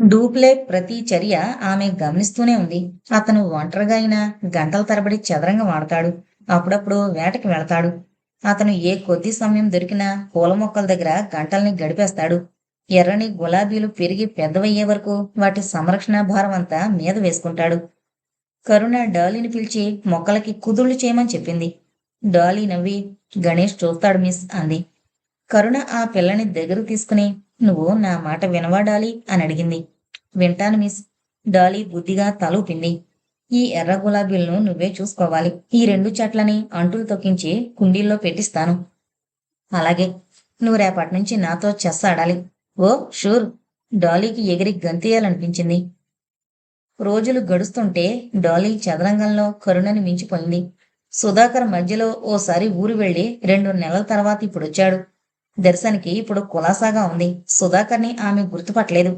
డూప్లే ప్రతి చర్య ఆమె గమనిస్తూనే ఉంది. అతను ఒంటరిగా అయినా గంటల తరబడి చదరంగం ఆడతాడు అప్పుడప్పుడు వేటకి వెళతాడు. అతను ఏ కొద్ది సమయం దొరికినా పూల మొక్కల దగ్గర గంటల్ని గడిపేస్తాడు. ఎర్రని గులాబీలు పెరిగి పెద్దవయ్యే వరకు వాటి సంరక్షణ భారం అంతా మీద వేసుకుంటాడు. కరుణ డాలీని పిలిచి మొక్కలకి కుదుళ్ళు చేయమని చెప్పింది. డాలీ నవ్వి గణేష్ చూస్తాడు మిస్ అంది. కరుణ ఆ పిల్లని దగ్గర తీసుకుని నువ్వు నా మాట వినవా డాలీ అని అడిగింది. వింటాను మిస్. డాలీ బుద్ధిగా తలూపింది ఈ ఎర్ర గులాబీలను నువ్వే చూసుకోవాలి. ఈ రెండు చెట్లని అంటులు తొక్కించి కుండీల్లో పెట్టిస్తాను. అలాగే నువ్వు రేపటి నుంచి నాతో చెస్ ఆడాలి. ఓ షూర్. డాలీకి ఎగిరి గంతేయాలనిపించింది. రోజులు గడుస్తుంటే డాలీ చదరంగంలో కరుణని మించిపోయింది. సుధాకర్ మధ్యలో ఓసారి ఊరు వెళ్ళి రెండు నెలల తర్వాత ఇప్పుడొచ్చాడు. దర్శన్కి ఇప్పుడు కులాసాగా ఉంది. సుధాకర్ని ఆమె గుర్తుపట్టలేదు.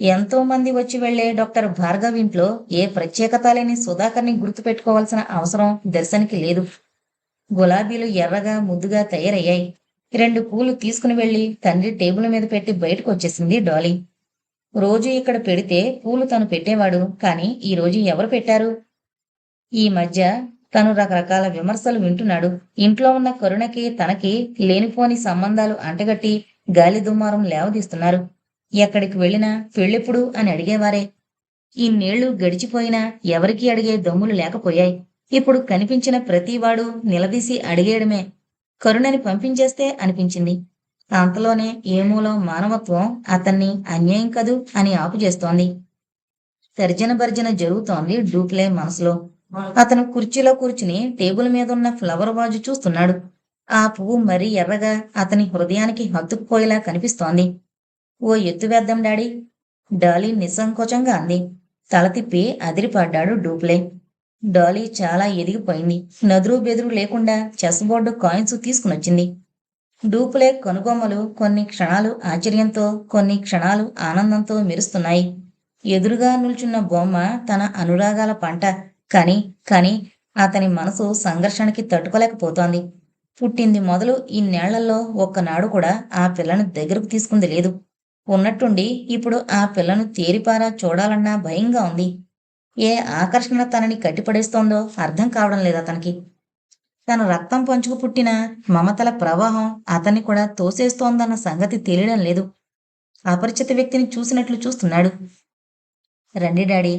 ఎంతో మంది వచ్చి వెళ్ళే డాక్టర్ భార్గవ్ ఇంట్లో ఏ ప్రత్యేకత లేని సుధాకర్ని గుర్తుపెట్టుకోవాల్సిన అవసరం దర్శన్కి లేదు. గులాబీలు ఎర్రగా ముద్దుగా తయారయ్యాయి. రెండు పూలు తీసుకుని వెళ్ళి తండ్రి టేబుల్ మీద పెట్టి బయటకు వచ్చేసింది డాలీ. రోజు ఇక్కడ పెడితే పూలు తను పెట్టేవాడు కానీ ఈ రోజు ఎవరు పెట్టారు? ఈ మధ్య తను రకరకాల విమర్శలు వింటున్నాడు. ఇంట్లో ఉన్న కరుణకి తనకి లేనిపోని సంబంధాలు అంటగట్టి గాలి దుమ్మారం లేవదీస్తున్నారు. ఎక్కడికి వెళ్ళినా పెళ్ళెప్పుడు అని అడిగేవారే. ఇన్నేళ్ళు గడిచిపోయినా ఎవరికీ అడిగే దమ్ములు లేకపోయాయి. ఇప్పుడు కనిపించిన ప్రతివాడు నిలదీసి అడిగేయడమే. కరుణని పంపించేస్తే అనిపించింది. అంతలోనే ఏమూలో మానవత్వం అతన్ని అన్యాయం కదూ అని ఆపుచేస్తోంది. తర్జన భర్జన జరుగుతోంది డూప్లే మనసులో. అతను కుర్చీలో కూర్చుని టేబుల్ మీద ఉన్న ఫ్లవర్ వాజు చూస్తున్నాడు. ఆ పువ్వు మరీ ఎర్రగా అతని హృదయానికి హత్తుకుపోయేలా కనిపిస్తోంది. ఓ ఎత్తు వేద్దాం డాడీ. డాలీ నిస్సంకోచంగా అంది. తల తిప్పి అదిరిపడ్డాడు డూప్లే. డాలీ చాలా ఎదిగిపోయింది. నదురు బెదురు లేకుండా చెస్ బోర్డు కాయిన్స్ తీసుకునొచ్చింది. డూప్లే కనుగొమ్మలు కొన్ని క్షణాలు ఆశ్చర్యంతో కొన్ని క్షణాలు ఆనందంతో మెరుస్తున్నాయి. ఎదురుగా నిల్చున్న బొమ్మ తన అనురాగాల పంట. కానీ కానీ అతని మనసు సంఘర్షణకి తట్టుకోలేకపోతోంది. పుట్టింది మొదలు ఇన్నేళ్ళలో ఒక్కనాడు కూడా ఆ పిల్లను దగ్గరకు తీసుకుంది లేదు. ఉన్నట్టుండి ఇప్పుడు ఆ పిల్లను తేరిపారా చూడాలన్నా భయంగా ఉంది. ఏ ఆకర్షణ తనని కట్టిపడేస్తోందో అర్థం కావడం లేదు అతనికి. తన రక్తం పంచుకు పుట్టిన మమతల ప్రవాహం అతన్ని కూడా తోసేస్తోందన్న సంగతి తెలియడం లేదు. అపరిచిత వ్యక్తిని చూసినట్లు చూస్తున్నాడు. రండి డాడీ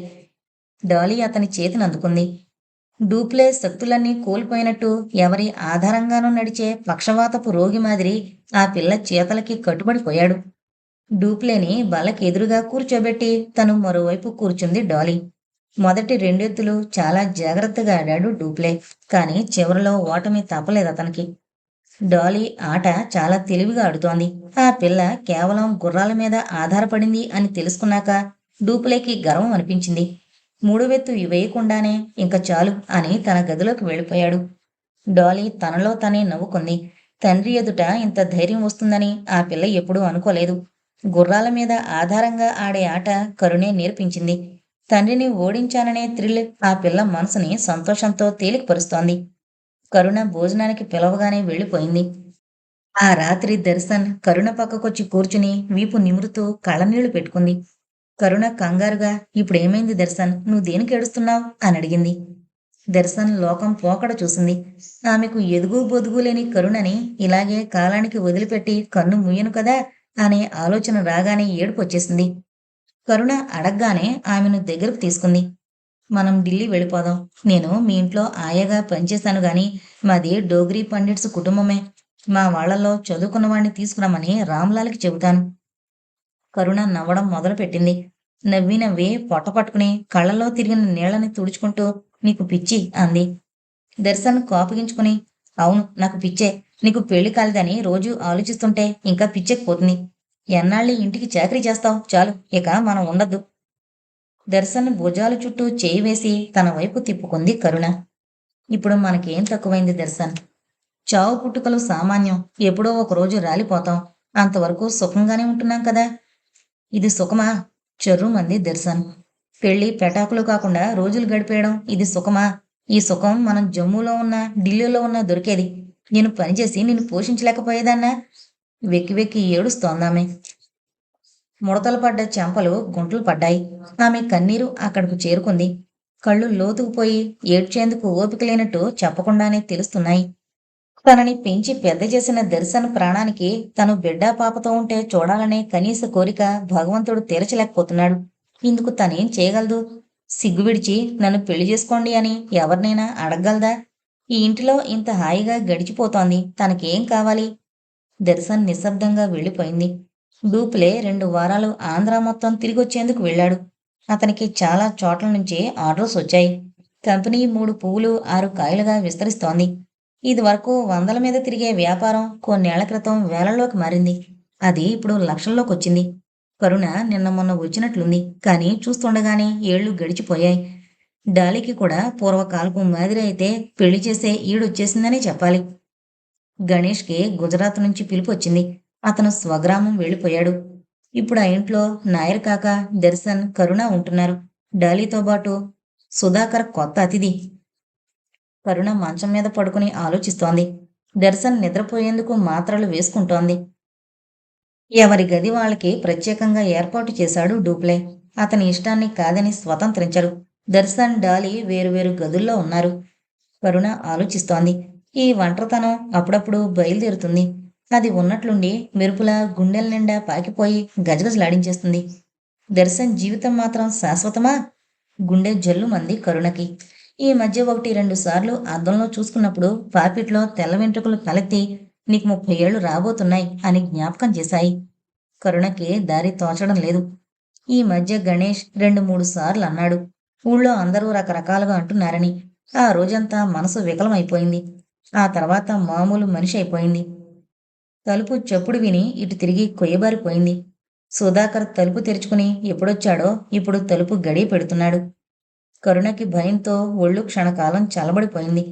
డాలీ అతని చేతిని అందుకుంది. డూప్లే శక్తులన్నీ కోల్పోయినట్టు ఎవరి ఆధారంగానూ నడిచే పక్షవాతపు రోగి మాదిరి ఆ పిల్ల చేతలకి కట్టుబడిపోయాడు డూప్లేని బల్లకి ఎదురుగా కూర్చోబెట్టి తను మరోవైపు కూర్చుంది డాలీ. మొదటి రెండెత్తులు చాలా జాగ్రత్తగా ఆడాడు డూప్లే కానీ చివరిలో ఓటమి తప్పలేదు అతనికి. డాలీ ఆట చాలా తెలివిగా ఆడుతోంది. ఆ పిల్ల కేవలం గుర్రాల మీద ఆధారపడింది అని తెలుసుకున్నాక డూప్లేకి గర్వం అనిపించింది. మూడువెత్తు వేయకుండానే ఇంక చాలు అని తన గదిలోకి వెళ్ళిపోయాడు. డాలీ తనలో తనే నవ్వుకుంది. తండ్రి ఎదుట ఇంత ధైర్యం వస్తుందని ఆ పిల్ల ఎప్పుడూ అనుకోలేదు. గుర్రాల మీద ఆధారంగా ఆడే ఆట కరుణే నేర్పించింది. తండ్రిని ఓడించాననే థ్రిల్ ఆ పిల్ల మనసుని సంతోషంతో తేలికపరుస్తోంది. కరుణ భోజనానికి పిలవగానే వెళ్ళిపోయింది. ఆ రాత్రి దర్శన్ కరుణ పక్కకొచ్చి కూర్చుని వీపు నిమురుతూ కళ్ళనీళ్ళు పెట్టుకుంది. కరుణ కంగారుగా ఇప్పుడు ఏమైంది దర్శన్? నువ్వు దేనికి ఏడుస్తున్నావు? అని అడిగింది. దర్శన్ లోకం పోకడ చూసింది. ఆమెకు ఎదుగు బొదుగు లేని కరుణని ఇలాగే కాలానికి వదిలిపెట్టి కన్ను ముయ్యను కదా అనే ఆలోచన రాగానే ఏడుపు వచ్చేసింది. కరుణ అడగ్గానే ఆమెను దగ్గరకు తీసుకుంది. మనం ఢిల్లీ వెళ్ళిపోదాం. నేను మీ ఇంట్లో ఆయాగా పనిచేశాను గాని మాది డోగ్రీ పండిట్స్ కుటుంబమే. మా వాళ్ళలో చదువుకున్న వాడిని తీసుకురామని రామ్లాల్కి చెబుతాను. కరుణ నవ్వడం మొదలుపెట్టింది. నవ్వి నవ్వి పొట్ట పట్టుకుని కళ్ళలో తిరిగిన నీళ్ళని తుడుచుకుంటూ నీకు పిచ్చి అంది. దర్శన్ కోపగించుకుని అవును నాకు పిచ్చే. నీకు పెళ్ళి కాలేదని రోజు ఆలోచిస్తుంటే ఇంకా పిచ్చెక్కిపోతుంది ఎన్నాళ్ళు ఇంటికి చాకరీ చేస్తావు? చాలు ఇక మనం ఉండద్దు. దర్శన్ భుజాల చుట్టూ చేయి వేసి తన వైపు తిప్పుకుంది కరుణ. ఇప్పుడు మనకేం తక్కువైంది దర్శన్? చావు పుట్టుకలు సామాన్యం. ఎప్పుడో ఒక రోజు రాలిపోతాం. అంతవరకు సుఖంగానే ఉంటున్నాం కదా. ఇది సుఖమా? చెర్రుమంది దర్శన్. పెళ్ళి పెటాకులు కాకుండా రోజులు గడిపేయడం ఇది సుఖమా? ఈ సుఖం మనం జమ్మూలో ఉన్న ఢిల్లీలో ఉన్న దొరికేది. నేను పనిచేసి నిన్ను పోషించలేకపోయేదన్నా? వెక్కి వెక్కి ఏడుస్తోందామె. ముడతలు పడ్డ చెంపలు గుంటలు పడ్డాయి. ఆమె కన్నీరు అక్కడకు చేరుకుంది. కళ్ళు లోతుకుపోయి ఏడ్చేందుకు ఓపిక లేనట్టు చెప్పకుండానే తెలుస్తున్నాయి. తనని పెంచి పెద్ద చేసిన దర్శన్ ప్రాణానికి తను బిడ్డ పాపతో ఉంటే చూడాలనే కనీస కోరిక భగవంతుడు తీర్చలేకపోతున్నాడు. ఇందుకు తనేం చేయగలదు? సిగ్గు విడిచి నన్ను పెళ్ళి చేసుకోండి అని ఎవరినైనా అడగగలదా? ఈ ఇంటిలో ఇంత హాయిగా గడిచిపోతోంది తనకేం కావాలి? దర్శన్ నిశ్శబ్దంగా వెళ్ళిపోయింది. డూప్లే రెండు వారాలు ఆంధ్ర మొత్తం తిరిగొచ్చేందుకు వెళ్ళాడు. అతనికి చాలా చోట్ల నుంచి ఆర్డర్స్ వచ్చాయి. కంపెనీ మూడు పువ్వులు ఆరు కాయలుగా విస్తరిస్తోంది. ఇది వరకు వందల మీద తిరిగే వ్యాపారం కొన్నేళ్ళ క్రితం వేలల్లోకి మారింది. అది ఇప్పుడు లక్షల్లోకి వచ్చింది కరుణ నిన్న మొన్న వచ్చినట్లుంది. కానీ చూస్తుండగానే ఏళ్ళు గడిచిపోయాయి. డాలీకి కూడా పూర్వకాలపు మాదిరి అయితే పెళ్ళి చేసే ఈడొచ్చేసిందనే చెప్పాలి. గణేష్కి గుజరాత్ నుంచి పిలుపు వచ్చింది అతను స్వగ్రామం వెళ్ళిపోయాడు. ఇప్పుడు ఆ ఇంట్లో నాయర్ కాక దర్శన్ కరుణ ఉంటున్నారు. డాలీతో పాటు సుధాకర్ కొత్త అతిథి. కరుణ మంచం మీద పడుకుని ఆలోచిస్తోంది. దర్శన్ నిద్రపోయేందుకు మాత్రలు వేసుకుంటోంది. ఎవరి గది వాళ్ళకి ప్రత్యేకంగా ఏర్పాటు చేశాడు డూప్లే. అతని ఇష్టాన్ని కాదని స్వతంత్రించరు. దర్శన్ డాలి వేరువేరు గదుల్లో ఉన్నారు. కరుణ ఆలోచిస్తోంది. ఈ ఒంటరితనం అప్పుడప్పుడు బయలుదేరుతుంది. అది ఉన్నట్లుండి మెరుపుల గుండెల నిండా పాకిపోయి గజగజలాడించేస్తుంది. దర్శన్ జీవితం మాత్రం శాశ్వతమా? గుండె జల్లు మంది కరుణకి. ఈ మధ్య ఒకటి రెండు సార్లు అద్దంలో చూసుకున్నప్పుడు పాపిట్లో తెల్ల వెంట్రుకలు తలెత్తి నీకు ముప్పై ఏళ్ళు రాబోతున్నాయి అని జ్ఞాపకం చేశాయి. కరుణకి దారి తోచడం లేదు. ఈ మధ్య గణేష్ రెండు మూడు సార్లు అన్నాడు. ఊళ్ళో అందరూ రకరకాలుగా అంటున్నారని. ఆ రోజంతా మనసు వికలమైపోయింది. ఆ తర్వాత మామూలు మనిషి అయిపోయింది. తలుపు చప్పుడు విని ఇటు తిరిగి కొయ్యబారిపోయింది. సుధాకర్ తలుపు తెరుచుకుని ఎప్పుడొచ్చాడో ఇప్పుడు తలుపు గడియ పెడుతున్నాడు. కరుణకి భయంతో ఒళ్ళు క్షణకాలం చల్లబడిపోయింది.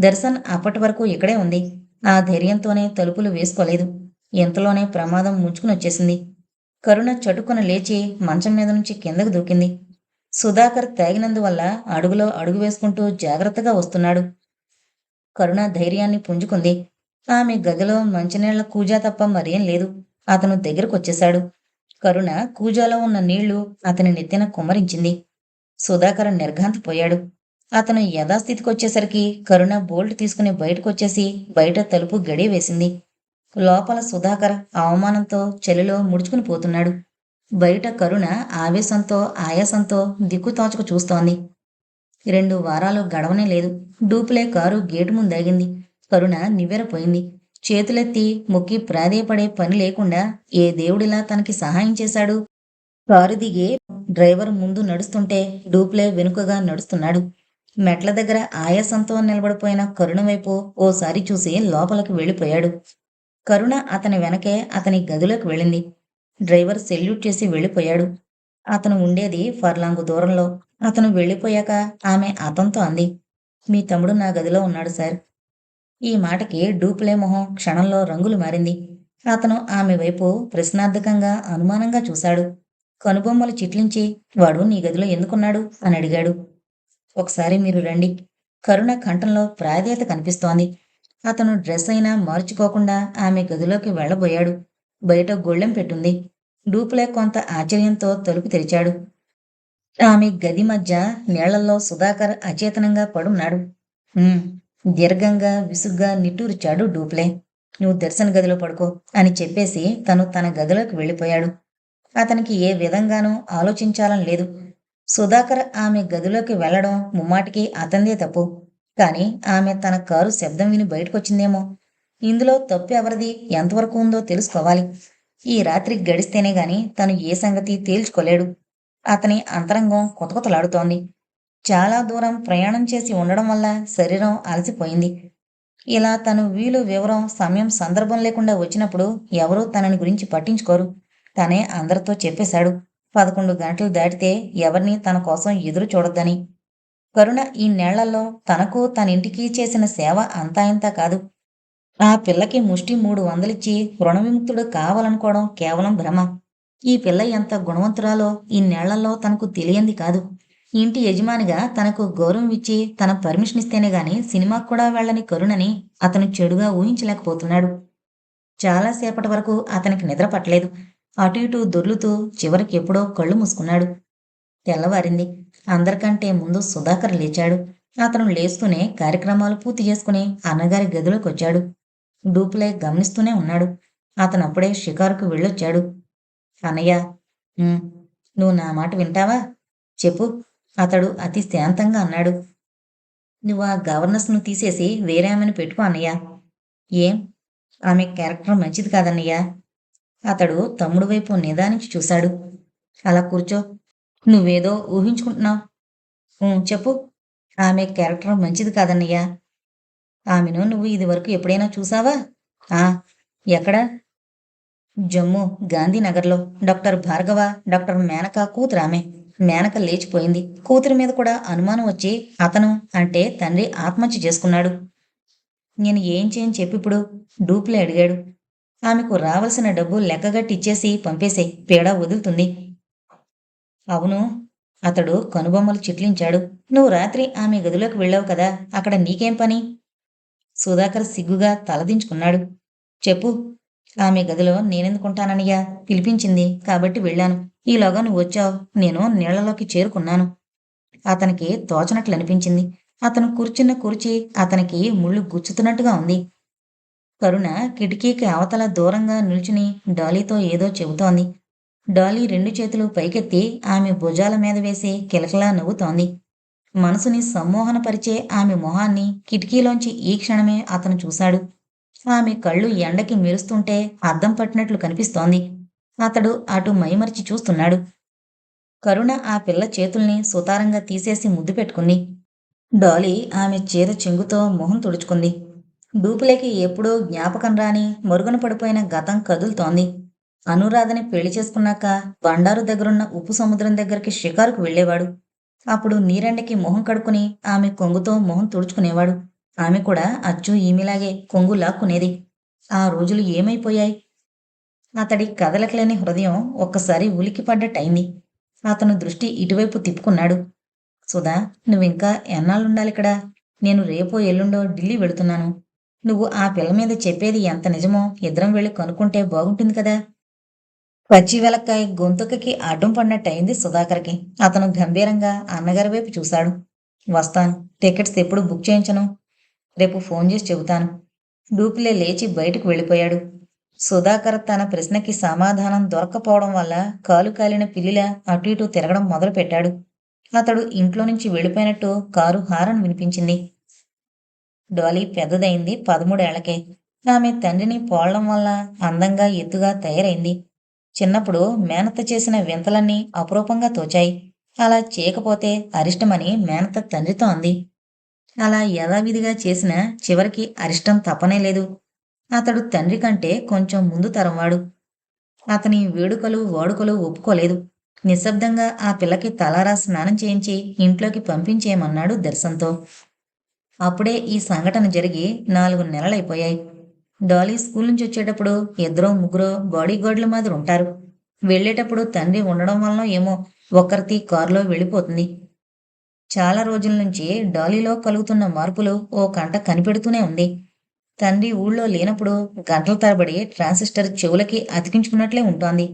దర్శన్ అప్పటి వరకు ఇక్కడే ఉంది. ఆ ధైర్యంతోనే తలుపులు వేసుకోలేదు. ఎంతలోనే ప్రమాదం ముంచుకుని వచ్చేసింది. కరుణ చటుకున లేచి మంచం మీద నుంచి కిందకు దూకింది. సుధాకర్ తాగినందువల్ల అడుగులో అడుగు వేసుకుంటూ జాగ్రత్తగా వస్తున్నాడు. కరుణ ధైర్యాన్ని పుంజుకుంది. ఆమె గదిలో మంచినీళ్ళ కూజా తప్ప మరేం లేదు. అతను దగ్గరకొచ్చేశాడు. కరుణ కూజాలో ఉన్న నీళ్ళు అతని నెత్తిన కుమ్మరించింది. సుధాకరం నిర్ఘాంతపోయాడు అతను యథాస్థితికొచ్చేసరికి కరుణ బోల్ట్ తీసుకుని బయటకొచ్చేసి బయట తలుపు గడి వేసింది. లోపల సుధాకర్ అవమానంతో చలిలో ముడుచుకుని పోతున్నాడు. బయట కరుణ ఆవేశంతో ఆయాసంతో దిక్కుతోచకు చూస్తోంది. రెండు వారాలు గడవనే లేదు. డూప్లే కారు గేటు ముందాగింది. కరుణ నివ్వెరపోయింది. చేతులెత్తి మొక్కి ప్రాధేయపడే పని లేకుండా ఏ దేవుడిలా తనకి సహాయం చేశాడు? కారు దిగి డ్రైవర్ ముందు నడుస్తుంటే డూప్లే వెనుకగా నడుస్తున్నాడు. మెట్ల దగ్గర ఆయాసంతో నిలబడిపోయిన కరుణ వైపు ఓసారి చూసి లోపలికి వెళ్ళిపోయాడు. కరుణ అతని వెనకే అతని గదిలోకి వెళ్ళింది. డ్రైవర్ సెల్యూట్ చేసి వెళ్ళిపోయాడు. అతను ఉండేది ఫర్లాంగు దూరంలో. అతను వెళ్ళిపోయాక ఆమె అతనితో అంది మీ తమ్ముడు నా గదిలో ఉన్నాడు సార్. ఈ మాటకి డూప్లే మొహం క్షణంలో రంగులు మారింది. అతను ఆమె వైపు ప్రశ్నార్థకంగా అనుమానంగా చూశాడు. కనుబొమ్మలు చిట్లించి వాడు నీ గదిలో ఎందుకున్నాడు? అని అడిగాడు. ఒకసారి మీరు రండి. కరుణ కంఠంలో ప్రాధేయత కనిపిస్తోంది. అతను డ్రెస్ అయినా మార్చుకోకుండా ఆమె గదిలోకి వెళ్ళబోయాడు. బయట గొళ్ళెం పెట్టుంది. డూప్లే కొంత ఆశ్చర్యంతో తలుపు తెరిచాడు. ఆమె గది మధ్య నీళ్ళలో సుధాకర్ అచేతనంగా పడున్నాడు. దీర్ఘంగా విసుగ్గా నిట్టూరిచాడు డూప్లే. నువ్వు దర్శన గదిలో పడుకో అని చెప్పేసి తను తన గదిలోకి వెళ్ళిపోయాడు. అతనికి ఏ విధంగానూ ఆలోచించాలని లేదు. సుధాకర్ ఆమె గదిలోకి వెళ్ళడం ముమ్మాటికి అతందే తప్పు. కానీ ఆమె తన కారు శబ్దం విని బయటకొచ్చిందేమో. ఇందులో తప్పు ఎవరిది ఎంతవరకు ఉందో తెలుసుకోవాలి. ఈ రాత్రి గడిస్తేనే గాని తను ఏ సంగతి తేల్చుకోలేడు. అతని అంతరంగం కొతకొతలాడుతోంది. చాలా దూరం ప్రయాణం చేసి ఉండడం వల్ల శరీరం అలసిపోయింది. ఇలా తను వీలు వివరం సమయం సందర్భం లేకుండా వచ్చినప్పుడు ఎవరూ తనని గురించి పట్టించుకోరు. తనే అందరితో చెప్పేశాడు. పదకొండు గంటలు దాటితే ఎవరిని తన కోసం ఎదురు చూడొద్దని. కరుణ ఈ నేళ్ళలో తనకు తన ఇంటికి చేసిన సేవ అంతా ఇంతా కాదు. ఆ పిల్లకి ముష్టి మూడు వందలిచ్చి రుణవిముక్తుడు కావాలనుకోవడం కేవలం భ్రమ. ఈ పిల్ల ఎంత గుణవంతురాలో ఈ నేళ్ళలో తనకు తెలియంది కాదు. ఇంటి యజమానిగా తనకు గౌరవం ఇచ్చి తన పర్మిషన్ ఇస్తేనే గాని సినిమాకు కూడా వెళ్ళని కరుణని అతను చెడుగా ఊహించలేకపోతున్నాడు. చాలాసేపటి వరకు అతనికి నిద్ర పట్టలేదు. అటు ఇటు దొర్లుతూ చివరికి ఎప్పుడో కళ్ళు మూసుకున్నాడు. తెల్లవారింది. అందరికంటే ముందు సుధాకర్ లేచాడు. అతను లేస్తూనే కార్యక్రమాలు పూర్తి చేసుకుని అన్నగారి గదిలోకి వచ్చాడు డూపులే గమనిస్తూనే ఉన్నాడు. అతను అప్పుడే షికారుకు వెళ్ళొచ్చాడు. అన్నయ్య నువ్వు నా మాట వింటావా? చెప్పు అతడు అతి శాంతంగా అన్నాడు. నువ్వు ఆ గవర్నర్స్ను తీసేసి వేరే ఆమెను పెట్టుకో అన్నయ్య. ఏం? ఆమె క్యారెక్టర్ మంచిది కాదన్నయ్య. అతడు తమ్ముడు వైపు నిదానించి చూశాడు. అలా కూర్చో. నువ్వేదో ఊహించుకుంటున్నావు. చెప్పు. ఆమె క్యారెక్టర్ మంచిది కాదన్నయ్యా. ఆమెను నువ్వు ఇదివరకు ఎప్పుడైనా చూసావా? ఆ ఎక్కడ? జమ్మూ గాంధీనగర్లో. డాక్టర్ భార్గవ డాక్టర్ మేనక కూతురు ఆమె. మేనక లేచిపోయింది. కూతురి మీద కూడా అనుమానం వచ్చి అతను అంటే తండ్రి ఆత్మహత్య చేసుకున్నాడు. నేను ఏం చేయని చెప్పిప్పుడు? డూప్లే అడిగాడు. ఆమెకు రావాల్సిన డబ్బు లెక్కగట్టి ఇచ్చేసి పంపేసే పీడ వదులుతుంది. అవును అతడు కనుబొమ్మలు చిట్లించాడు. నువ్వు రాత్రి ఆమె గదిలోకి వెళ్ళావు కదా అక్కడ నీకేం పని? సుధాకర్ సిగ్గుగా తలదించుకున్నాడు. చెప్పు ఆమె గదిలో నేనెందుకుంటాననియా పిలిపించింది. కాబట్టి వెళ్ళాను. ఈలోగా నువ్వు వచ్చావు. నేను నీళ్ళలోకి చేరుకున్నాను. అతనికి తోచనట్లు అనిపించింది అతను కూర్చున్న కూర్చి అతనికి ముళ్ళు గుచ్చుతున్నట్టుగా ఉంది. కరుణ కిటికీకి అవతల దూరంగా నిల్చుని డాలీతో ఏదో చెబుతోంది. డాలీ రెండు చేతులు పైకెత్తి ఆమె భుజాల మీద వేసి కిలకిలా నవ్వుతోంది. మనసుని సమ్మోహనపరిచే ఆమె మొహాన్ని కిటికీలోంచి ఈ క్షణమే అతను చూశాడు. ఆమె కళ్ళు ఎండకి మెరుస్తుంటే అద్దం పట్టినట్లు కనిపిస్తోంది. అతడు అటు మైమరిచి చూస్తున్నాడు. కరుణ ఆ పిల్ల చేతుల్ని సుతారంగా తీసేసి ముద్దు పెట్టుకుంది. డాలీ ఆమె చీర చెంగుతో మొహం తుడుచుకుంది. డూపులేకి ఎప్పుడో జ్ఞాపకం రాని మరుగున పడిపోయిన గతం కదులుతోంది. అనురాధని పెళ్ళి చేసుకున్నాక బండారు దగ్గరున్న ఉప్పు సముద్రం దగ్గరికి షికారుకు వెళ్ళేవాడు. అప్పుడు నీరెండకి మొహం కడుక్కుని ఆమె కొంగుతో మొహం తుడుచుకునేవాడు. ఆమె కూడా అచ్చు ఈమెలాగే కొంగు లాక్కునేది. ఆ రోజులు ఏమైపోయాయి? అతడి కదలకలేని హృదయం ఒక్కసారి ఉలికిపడ్డట్టయింది అతను దృష్టి ఇటువైపు తిప్పుకున్నాడు. సుధా నువ్వింకా ఎన్నాళ్ళుండాలిక్కడ? నేను రేపో ఎల్లుండో ఢిల్లీ వెళుతున్నాను. నువ్వు ఆ పిల్ల మీద చెప్పేది ఎంత నిజమో ఇద్దరం వెళ్ళి కనుక్కుంటే బాగుంటుంది కదా. పచ్చి వెలక్కాయ గొంతుకకి అడ్డం పడినట్టయింది సుధాకర్కి. అతను గంభీరంగా అన్నగారి వైపు చూశాడు. వస్తాను టికెట్స్ ఎప్పుడు బుక్ చేయించను? రేపు ఫోన్ చేసి చెబుతాను. డూప్లే లేచి బయటకు వెళ్ళిపోయాడు. సుధాకర్ తన ప్రశ్నకి సమాధానం దొరకపోవడం వల్ల కాలు కాలిన పిల్లిలా అటు ఇటు తిరగడం మొదలుపెట్టాడు. అతడు ఇంట్లో నుంచి వెళ్ళిపోయినట్టు కారు హారన్ వినిపించింది. డాలీ పెద్దదైంది పదమూడేళ్ళకే. ఆమె తండ్రిని పోలడం వల్ల అందంగా ఎత్తుగా తయారైంది. చిన్నప్పుడు మేనత్త చేసిన వింతలన్నీ అపురూపంగా తోచాయి. అలా చేయకపోతే అరిష్టమని మేనత్త తండ్రితో అంది. అలా యథావిధిగా చేసిన చివరికి అరిష్టం తప్పనే లేదు. అతడు తండ్రి కంటే కొంచెం ముందు తరంవాడు అతని వేడుకలు వాడుకలు ఒప్పుకోలేదు. నిశ్శబ్దంగా ఆ పిల్లకి తలారా స్నానం చేయించి ఇంట్లోకి పంపించేయమన్నాడు దర్శన్తో. అప్పుడే ఈ సంఘటన జరిగి నాలుగు నెలలైపోయాయి. డాలీ స్కూల్ నుంచి వచ్చేటప్పుడు ఇద్దరో ముగ్గురో బాడీ గార్డుల మాదిరి ఉంటారు. వెళ్ళేటప్పుడు తండ్రి ఉండడం వలన ఏమో ఒక్కరితి కారులో వెళ్ళిపోతుంది. చాలా రోజుల నుంచి డాలీలో కలుగుతున్న మార్పులు ఓ కంట కనిపెడుతూనే ఉంది. తండ్రి ఊళ్ళో లేనప్పుడు గంటల తరబడి ట్రాన్సిస్టర్ చెవులకి అతికించుకున్నట్లే ఉంటోంది.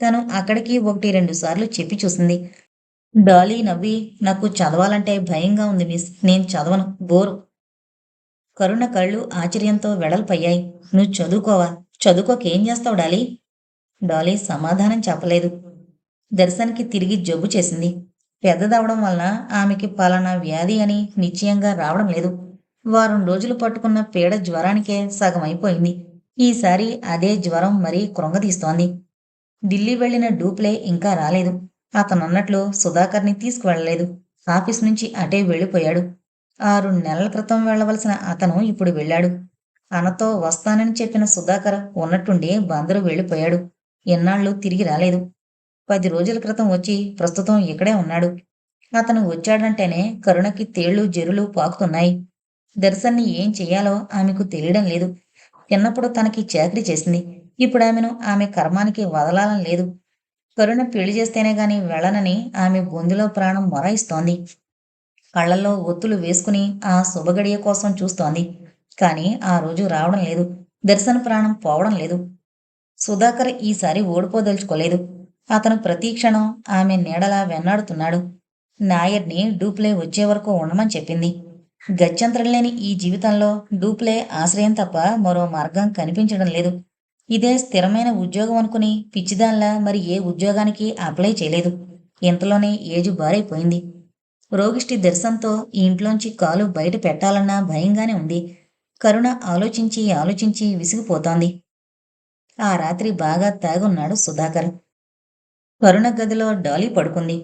తను అక్కడికి ఒకటి రెండు సార్లు చెప్పి చూసింది. డాలీ నవ్వి నాకు చదవాలంటే భయంగా ఉంది మిస్. నేను చదవను. బోరు. కరుణ కళ్ళు ఆశ్చర్యంతో వెడల్పయ్యాయి. నువ్వు చదువుకోవా? చదువుకోకేం చేస్తావు డాలీ? డాలీ సమాధానం చెప్పలేదు. దర్శన్కి తిరిగి జబ్బు చేసింది. పెద్దదవడం వలన ఆమెకి పలానా వ్యాధి అని నిశ్చయంగా రావడం లేదు. వారం రోజులు పట్టుకున్న పీడ జ్వరానికే సగం అయిపోయింది ఈసారి అదే జ్వరం మరీ కృంగతీస్తోంది. ఢిల్లీ వెళ్ళిన డూప్లే ఇంకా రాలేదు. అతనన్నట్లు సుధాకర్ని తీసుకువెళ్ళలేదు. ఆఫీస్ నుంచి అటే వెళ్ళిపోయాడు. ఆరు నెలల క్రితం వెళ్ళవలసిన అతను ఇప్పుడు వెళ్ళాడు. అనతో వస్తానని చెప్పిన సుధాకర్ ఉన్నట్టుండి బందరు వెళ్ళిపోయాడు. ఎన్నాళ్ళు తిరిగి రాలేదు. పది రోజుల క్రితం వచ్చి ప్రస్తుతం ఇక్కడే ఉన్నాడు. అతను వచ్చాడంటేనే కరుణకి తేళ్ళు జెరులు పాకుతున్నాయి. దర్శన్ని ఏం చెయ్యాలో ఆమెకు తెలియడం లేదు. చిన్నప్పుడు తనకి చాకరీ చేసింది. ఇప్పుడు ఆమెను ఆమె కర్మానికి వదలాలని లేదు. కరుణ పెళ్ళి చేస్తేనే గాని వెళ్ళనని ఆమె గొంతులో ప్రాణం మొరాయిస్తోంది. కళ్ళల్లో ఒత్తులు వేసుకుని ఆ శుభగడియ కోసం చూస్తోంది. కానీ ఆ రోజు రావడం లేదు. దర్శన ప్రాణం పోవడం లేదు. సుధాకర్ ఈసారి ఓడిపోదలుచుకోలేదు. అతను ప్రతి క్షణం ఆమె నీడలా వెన్నాడుతున్నాడు. నాయర్ని డూప్లే వచ్చే వరకు ఉండమని చెప్పింది. గత్యంతరం లేని ఈ జీవితంలో డూప్లే ఆశ్రయం తప్ప మరో మార్గం కనిపించడం లేదు. ఇదే స్థిరమైన ఉద్యోగం అనుకుని పిచ్చిదాన్లా మరి ఏ ఉద్యోగానికి అప్లై చేయలేదు. ఇంతలోనే ఏజు బారైపోయింది. రోగిష్టి దర్శనంతో ఈ ఇంట్లోంచి కాలు బయట పెట్టాలన్నా భయంగానే ఉంది. కరుణ ఆలోచించి ఆలోచించి విసిగిపోతోంది. ఆ రాత్రి బాగా తాగున్నాడు సుధాకర్. కరుణ గదిలో డాలీ పడుకుంది.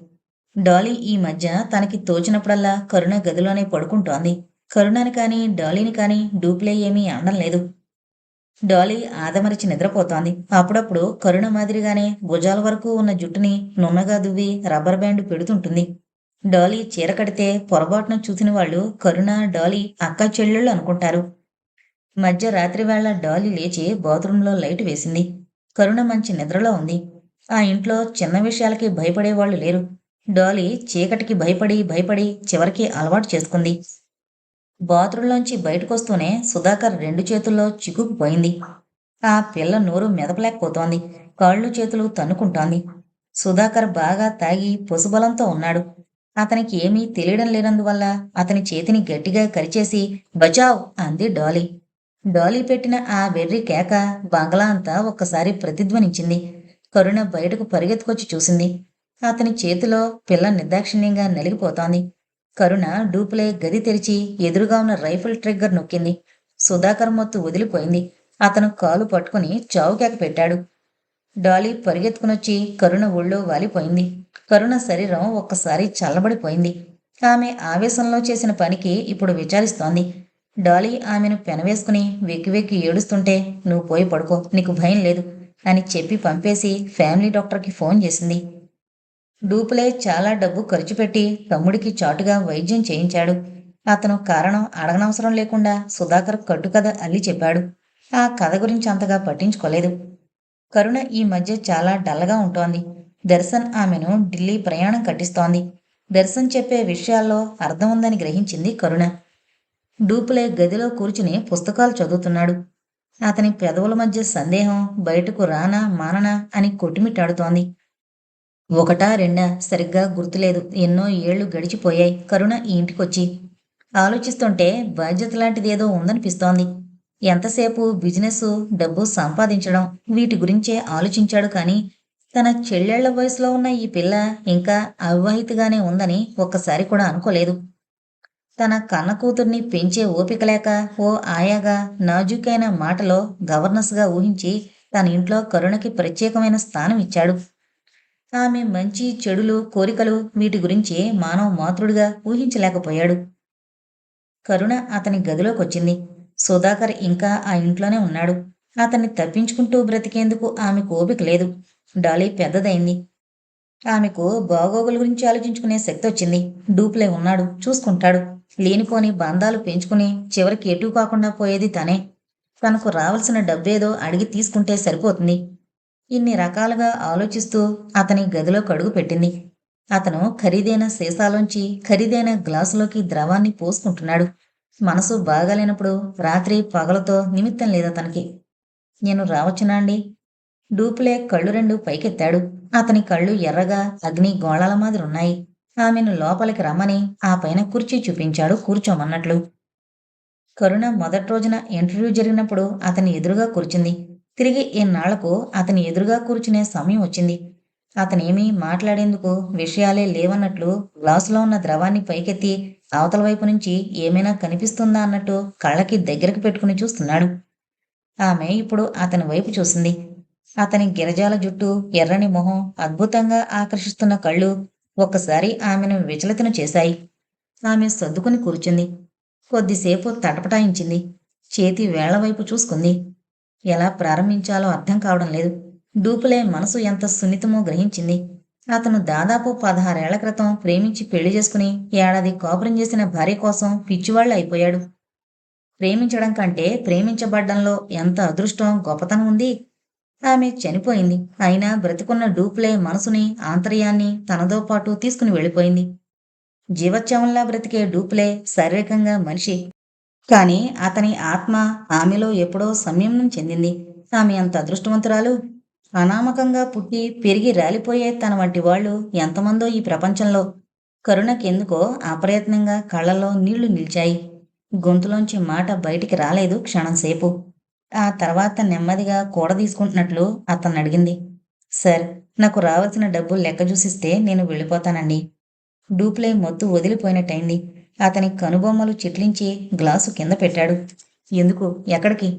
డాలీ ఈ మధ్య తనకి తోచినప్పుడల్లా కరుణ గదిలోనే పడుకుంటోంది. కరుణని కానీ డాలీని కానీ డూప్లే ఏమీ అనడం లేదు. డాలీ ఆదమరిచి నిద్రపోతోంది. అప్పుడప్పుడు కరుణ మాదిరిగానే భుజాల వరకు ఉన్న జుట్టుని నున్నగా దువ్వి రబ్బర్ బ్యాండ్ పెడుతుంటుంది. డాలీ చీర కడితే పొరపాటున చూసిన వాళ్ళు కరుణ డాలీ అక్క చెల్లెళ్ళు అనుకుంటారు. మధ్య రాత్రి వేళ డాలీ లేచి బాత్రూంలో లైట్ వేసింది. కరుణ మంచి నిద్రలో ఉంది. ఆ ఇంట్లో చిన్న విషయాలకి భయపడేవాళ్ళు లేరు. డాలీ చీకటికి భయపడి భయపడి చివరికి అలవాటు చేసుకుంది. బాత్రూంలోంచి బయటకొస్తూనే సుధాకర్ రెండు చేతుల్లో చిక్కుకుపోయింది. ఆ పిల్ల నోరు మెదపలేకపోతోంది. కాళ్ళు చేతులు తన్నుకుంటోంది. సుధాకర్ బాగా తాగి పొసుబలంతో ఉన్నాడు. అతనికి ఏమీ తెలియడం లేనందువల్ల అతని చేతిని గట్టిగా కరిచేసి బచావ్ అంది డాలీ. డాలీ పెట్టిన ఆ వెర్రి కేక బంగ్లా అంతా ఒక్కసారి ప్రతిధ్వనించింది. కరుణ బయటకు పరిగెత్తుకొచ్చి చూసింది. అతని చేతిలో పిల్ల నిర్దాక్షిణ్యంగా నలిగిపోతోంది. కరుణ డూప్లే గది తెరిచి ఎదురుగా ఉన్న రైఫిల్ ట్రిగ్గర్ నొక్కింది. సుధాకర్ మొత్తు వదిలిపోయింది. అతను కాలు పట్టుకుని చావుకేక పెట్టాడు. డాలీ పరిగెత్తుకునొచ్చి కరుణ ఒళ్ళో వాలిపోయింది. కరుణ శరీరం ఒక్కసారి చల్లబడిపోయింది. ఆమె ఆవేశంలో చేసిన పనికి ఇప్పుడు విచారిస్తోంది. డాలీ ఆమెను పెనవేసుకుని వెక్కి వెక్కి ఏడుస్తుంటే నువ్వు పోయి పడుకో నీకు భయం లేదు అని చెప్పి పంపేసి ఫ్యామిలీ డాక్టర్కి ఫోన్ చేసింది. డూపులే చాలా డబ్బు ఖర్చు పెట్టి తమ్ముడికి చాటుగా వైద్యం చేయించాడు. అతను కారణం అడగనవసరం లేకుండా సుధాకర్ కట్టుకథ అల్లి చెప్పాడు. ఆ కథ గురించి అంతగా పట్టించుకోలేదు. కరుణ ఈ మధ్య చాలా డల్గా ఉంటోంది. దర్శన్ ఆమెను ఢిల్లీ ప్రయాణం కట్టిస్తోంది. దర్శన్ చెప్పే విషయాల్లో అర్థం ఉందని గ్రహించింది కరుణ. డూపులే గదిలో కూర్చుని పుస్తకాలు చదువుతున్నాడు. అతని పెదవుల మధ్య సందేహం బయటకు రానా మాననా అని కొట్టుమిట్టాడుతోంది. ఒకటా రెండా సరిగ్గా గుర్తులేదు. ఎన్నో ఏళ్ళు గడిచిపోయాయి. కరుణ ఈ ఇంటికొచ్చి ఆలోచిస్తుంటే బాధ్యత లాంటిదేదో ఉందనిపిస్తోంది. ఎంతసేపు బిజినెస్ డబ్బు సంపాదించడం వీటి గురించే ఆలోచించాడు కానీ తన చెల్లెళ్ళ వయసులో ఉన్న ఈ పిల్ల ఇంకా అవివాహితగానే ఉందని ఒక్కసారి కూడా అనుకోలేదు. తన కన్న కూతుర్ని పెంచే ఓపిక లేక ఓ ఆయాగా నాజుకైన మాటలో గవర్నెస్గా ఊహించి తన ఇంట్లో కరుణకి ప్రత్యేకమైన స్థానం ఇచ్చాడు. ఆమె మంచి చెడులు కోరికలు వీటి గురించి మానవ మాతృడిగా ఊహించలేకపోయాడు. కరుణ అతని గదిలోకొచ్చింది. సుధాకర్ ఇంకా ఆ ఇంట్లోనే ఉన్నాడు. అతన్ని తప్పించుకుంటూ బ్రతికేందుకు ఆమె కోపిక లేదు. డాలీ పెద్దదైంది. ఆమెకు బాగోగుల గురించి ఆలోచించుకునే శక్తి వచ్చింది. డూప్లే ఉన్నాడు. చూసుకుంటాడు. లేనిపోని బంధాలు పెంచుకుని చివరికి ఎటు కాకుండా పోయేది తనే. తనకు రావాల్సిన డబ్బేదో అడిగి తీసుకుంటే సరిపోతుంది. ఇన్ని రకాలుగా ఆలోచిస్తూ అతని గదిలో కడుగు పెట్టింది. అతను ఖరీదైన సీసాలోంచి ఖరీదైన గ్లాసులోకి ద్రవాన్ని పోసుకుంటున్నాడు. మనసు బాగాలేనప్పుడు రాత్రి పగలతో నిమిత్తం లేదు అతనికి. నేను రావచ్చునా అండి? డూప్లే కళ్ళు రెండు పైకెత్తాడు. అతని కళ్ళు ఎర్రగా అగ్ని గోళాల మాదిరున్నాయి. ఆమెను లోపలికి రమ్మని ఆ పైన కుర్చీ చూపించాడు కూర్చోమన్నట్లు. కరుణ మొదటి రోజున ఇంటర్వ్యూ జరిగినప్పుడు అతని ఎదురుగా కూర్చుంది. తిరిగి ఇన్నాళ్ళకు అతని ఎదురుగా కూర్చునే సమయం వచ్చింది. అతనేమీ మాట్లాడేందుకు విషయాలే లేవన్నట్లు గ్లాసులో ఉన్న ద్రవాన్ని పైకెత్తి అవతల వైపు నుంచి ఏమైనా కనిపిస్తుందా అన్నట్టు కళ్ళకి దగ్గరకు పెట్టుకుని చూస్తున్నాడు. ఆమె ఇప్పుడు అతని వైపు చూసింది. అతని గిరజాల జుట్టు ఎర్రని మొహం అద్భుతంగా ఆకర్షిస్తున్న కళ్ళు ఒక్కసారి ఆమెను విచలితను చేశాయి. ఆమె సర్దుకుని కూర్చుంది. కొద్దిసేపు తటపటాయించింది. చేతి వేళ్ళ వైపు చూసుకుంది. ఎలా ప్రారంభించాలో అర్థం కావడం లేదు. డూపులే మనసు ఎంత సున్నితమో గ్రహించింది. అతను దాదాపు పదహారేళ్ళ క్రితం ప్రేమించి పెళ్ళి చేసుకుని ఏడాది కాపురం చేసిన భార్య కోసం పిచ్చివాళ్ళు అయిపోయాడు. ప్రేమించడం కంటే ప్రేమించబడ్డంలో ఎంత అదృష్టం గొప్పతనం ఉంది? ఆమె చనిపోయింది. అయినా బ్రతికున్న డూప్లే మనసుని ఆంతర్యాన్ని తనతో పాటు తీసుకుని వెళ్ళిపోయింది. జీవోత్సవంలా బ్రతికే డూప్లే శారీరకంగా మనిషి. కానీ అతని ఆత్మ ఆమెలో ఎప్పుడో సంయమనం చెందింది. ఆమె అంత అదృష్టవంతురాలు. అనామకంగా పుట్టి పెరిగి రాలిపోయే తన వంటి వాళ్ళు ఎంతమందో ఈ ప్రపంచంలో. కరుణకెందుకో అప్రయత్నంగా కళ్ళలో నీళ్ళు నిలిచాయి. గొంతులోంచి మాట బయటికి రాలేదు క్షణంసేపు ఆ తర్వాత నెమ్మదిగా కూడ తీసుకుంటున్నట్లు అతన్ని అడిగింది. సార్ నాకు రావాల్సిన డబ్బు లెక్క చూసిస్తే నేను వెళ్ళిపోతానండి. డూప్లే మొత్తు వదిలిపోయినట్టయింది. అతని కనుబొమ్మలు చిట్లించి గ్లాసు కింద పెట్టాడు. ఎందుకు? ఎక్కడికి?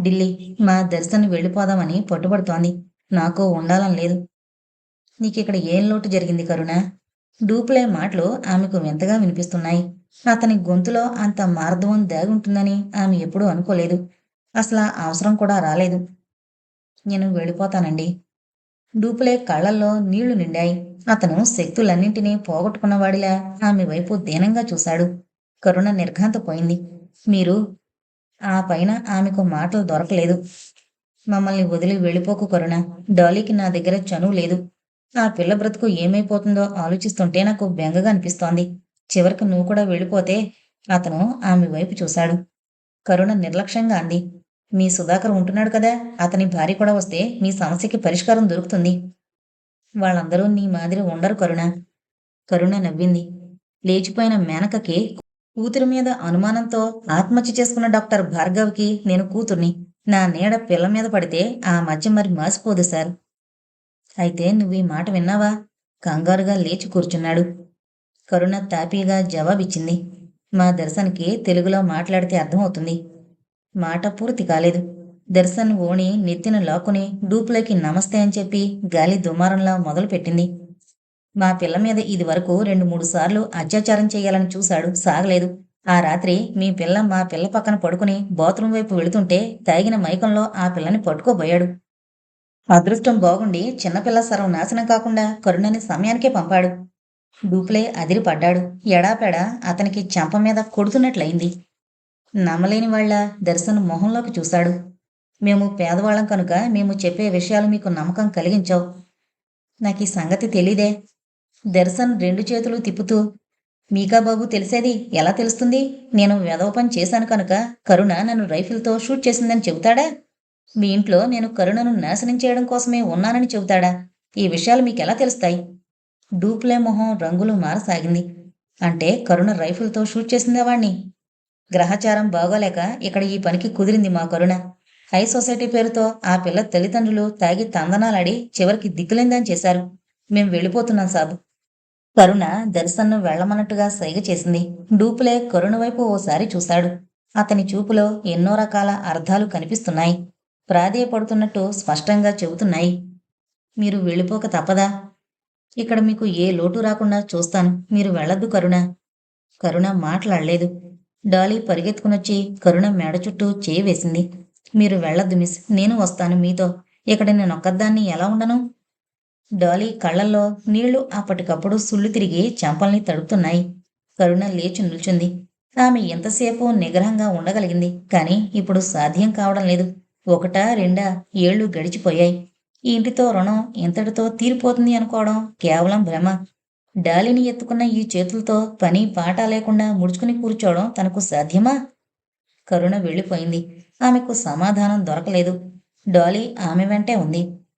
ఢిల్లీ. మా దర్శనం వెళ్ళిపోదామని పట్టుబడుతోంది. నాకు ఉండాలని లేదు. నీకిక్కడ ఏం లోటు జరిగింది కరుణ? డూప్లే మాటలు ఆమెకు వింతగా వినిపిస్తున్నాయి. అతని గొంతులో అంత మార్ధవం దాగుంటుందని ఆమె ఎప్పుడూ అనుకోలేదు. అసలు అవసరం కూడా రాలేదు. నేను వెళ్ళిపోతానండి. డూప్లే కళ్ళల్లో నీళ్ళు నిండాయి. అతను శక్తులన్నింటినీ పోగొట్టుకున్నవాడిలా ఆమె వైపు దీనంగా చూశాడు. కరుణ నిర్ఘాంతపోయింది. మీరు ఆ పైన ఆమెకు మాటలు దొరకలేదు. మమ్మల్ని వదిలి వెళ్ళిపోకు కరుణ. డాలీకి నా దగ్గర చనువు లేదు. ఆ పిల్ల బ్రతుకు ఏమైపోతుందో ఆలోచిస్తుంటే నాకు బెంగగా అనిపిస్తోంది. చివరికి నువ్వు కూడా వెళ్ళిపోతే అతను ఆమె వైపు చూశాడు. కరుణ నిర్లక్ష్యంగా అంది. మీ సుధాకర్ ఉంటున్నాడు కదా? అతని భార్య కూడా వస్తే మీ సమస్యకి పరిష్కారం దొరుకుతుంది. వాళ్ళందరూ నీ మాదిరి ఉండరు కరుణ. కరుణ నవ్వింది. లేచిపోయిన మేనకకి కూతురు మీద అనుమానంతో ఆత్మహత్య చేసుకున్న డాక్టర్ భార్గవ్కి నేను కూతుర్ని. నా నీడ పిల్ల మీద పడితే ఆ మధ్య మరి మాసిపోదు సార్. అయితే నువ్వు ఈ మాట విన్నావా? కంగారుగా లేచి కూర్చున్నాడు. కరుణ తాపీగా జవాబిచ్చింది. మా దర్శన్కి తెలుగులో మాట్లాడితే అర్థమవుతుంది. మాట పూర్తి కాలేదు. దర్శన్ ఓణి నెత్తిన లాక్కుని డూప్లోకి నమస్తే అని చెప్పి గాలి దుమారంలా మొదలుపెట్టింది. మా పిల్ల మీద ఇది వరకు రెండు మూడు సార్లు అత్యాచారం చేయాలని చూశాడు. సాగలేదు. ఆ రాత్రి మీ పిల్ల మా పిల్ల పక్కన పడుకుని బాత్రూమ్ వైపు వెళుతుంటే తాగిన మైకంలో ఆ పిల్లని పట్టుకోబోయాడు. అదృష్టం బాగుండి చిన్నపిల్ల సర్వం నాశనం కాకుండా కరుణని సమయానికే పంపాడు. డూప్లే అదిరిపడ్డాడు. ఎడాపెడా అతనికి చెంప మీద కొడుతున్నట్లయింది. నమ్మలేని వాళ్ళ దర్శన్ మొహంలోకి చూశాడు. మేము పేదవాళ్ళం కనుక మేము చెప్పే విషయాలు మీకు నమ్మకం కలిగించావు. నాకు ఈ సంగతి తెలీదే. దర్శన్ రెండు చేతులు తిప్పుతూ మీకా బాబు తెలిసేది ఎలా తెలుస్తుంది? నేను వెధవ పని చేశాను కనుక కరుణ నన్ను రైఫిల్తో షూట్ చేసిందని చెబుతాడా? మీ ఇంట్లో నేను కరుణను నాశనం చేయడం కోసమే ఉన్నానని చెబుతాడా? ఈ విషయాలు మీకెలా తెలుస్తాయి? డూప్లే మొహం రంగులు మారసాగింది. అంటే కరుణ రైఫిల్తో షూట్ చేసిందేవాణ్ణి గ్రహచారం బాగోలేక ఇక్కడ ఈ పనికి కుదిరింది మా కరుణ. హై సొసైటీ పేరుతో ఆ పిల్ల తల్లిదండ్రులు తాగి తందనాలాడి చివరికి దిక్కులేందని చేశారు. మేం వెళ్ళిపోతున్నాం సాబు. కరుణ దర్శన్ను వెళ్ళమన్నట్టుగా సైగ చేసింది. డూపులే కరుణ వైపు ఓసారి చూశాడు. అతని చూపులో ఎన్నో రకాల అర్థాలు కనిపిస్తున్నాయి. ప్రాధేయపడుతున్నట్టు స్పష్టంగా చెబుతున్నాయి. మీరు వెళ్ళిపోక తప్పదా? ఇక్కడ మీకు ఏ లోటు రాకుండా చూస్తాను. మీరు వెళ్ళొద్దు కరుణ. కరుణ మాట్లాడలేదు. డాలీ పరిగెత్తుకునొచ్చి కరుణ మెడ చుట్టూ చేయి వేసింది. మీరు వెళ్ళొద్దు మిస్. నేను వస్తాను మీతో. ఇక్కడ నేను ఒక్కదాన్ని ఎలా ఉండను? డాలీ కళ్ళల్లో నీళ్ళు అప్పటికప్పుడు సుళ్ళు తిరిగి చెంపల్ని తడుపుతున్నాయి. కరుణ లేచి నిల్చుంది. ఆమె ఎంతసేపు నిగ్రహంగా ఉండగలిగింది కానీ ఇప్పుడు సాధ్యం కావడం లేదు. ఒకటా రెండా ఏళ్ళు గడిచిపోయాయి. ఈ ఇంటితో రుణం ఇంతటితో తీరిపోతుంది అనుకోవడం కేవలం భ్రమ. డాలిని ఎత్తుకున్న ఈ చేతులతో పని పాట లేకుండా ముడుచుకుని కూర్చోవడం తనకు సాధ్యమా? కరుణ వెళ్ళిపోయింది. ఆమెకు సమాధానం దొరకలేదు. డాలీ ఆమె వెంటే ఉంది.